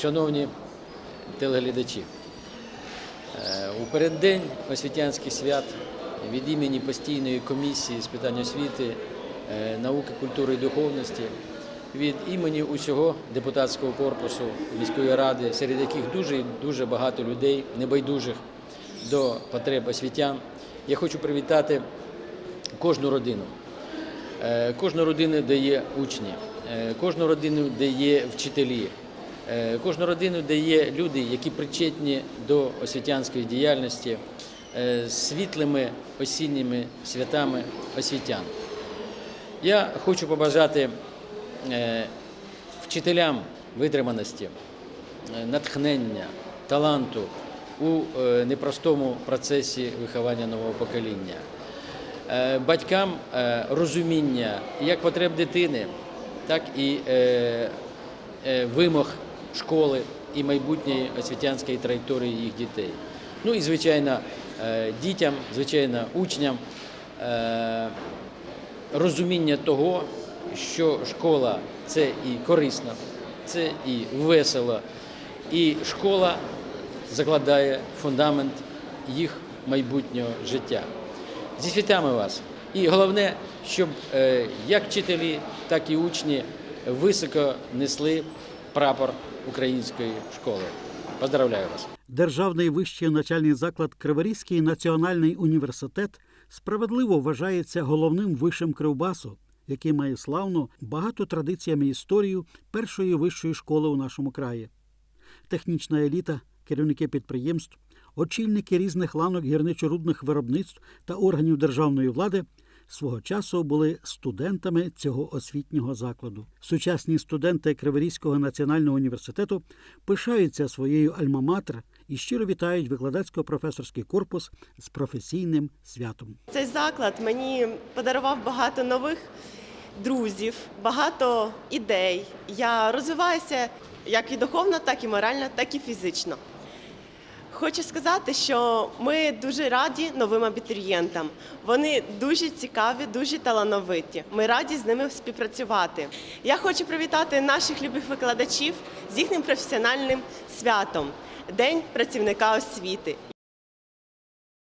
Шановні телеглядачі, у переддень освітянських свят від імені постійної комісії з питань освіти, е, науки, культури і духовності, від імені усього депутатського корпусу міської ради, серед яких дуже дуже багато людей, небайдужих до потреб освітян, я хочу привітати кожну родину. Е, Кожну родину, де є учні, е, кожну родину, де є вчителі, кожну родину, де є люди, які причетні до освітянської діяльності е, світлими осінніми святами освітян. Я хочу побажати е, вчителям витриманості, е, натхнення, таланту у е, непростому процесі виховання нового покоління. Е, Батькам е, розуміння як потреб дитини, так і е, е, вимог школи і майбутньої освітянської траєкторії їх дітей. Ну і звичайно, е, дітям, звичайно, учням е, розуміння того, що школа це і корисно, це і весело, і школа закладає фундамент їх майбутнього життя. Зі святами вас! І головне, щоб е, як вчителі, так і учні високо несли прапор української школи. Поздравляю вас! Державний вищий навчальний заклад Криворізький національний університет справедливо вважається головним вишем Кривбасу, який має славну, багато традиціями історію першої вищої школи у нашому краї. Технічна еліта, керівники підприємств, очільники різних ланок гірничорудних виробництв та органів державної влади свого часу були студентами цього освітнього закладу. Сучасні студенти Криворізького національного університету пишаються своєю альма-матер і щиро вітають викладацько-професорський корпус з професійним святом. Цей заклад мені подарував багато нових друзів, багато ідей. Я розвиваюся як і духовно, так і морально, так і фізично. Хочу сказати, що ми дуже раді новим абітурієнтам. Вони дуже цікаві, дуже талановиті. Ми раді з ними співпрацювати. Я хочу привітати наших любих викладачів з їхнім професіональним святом День працівника освіти.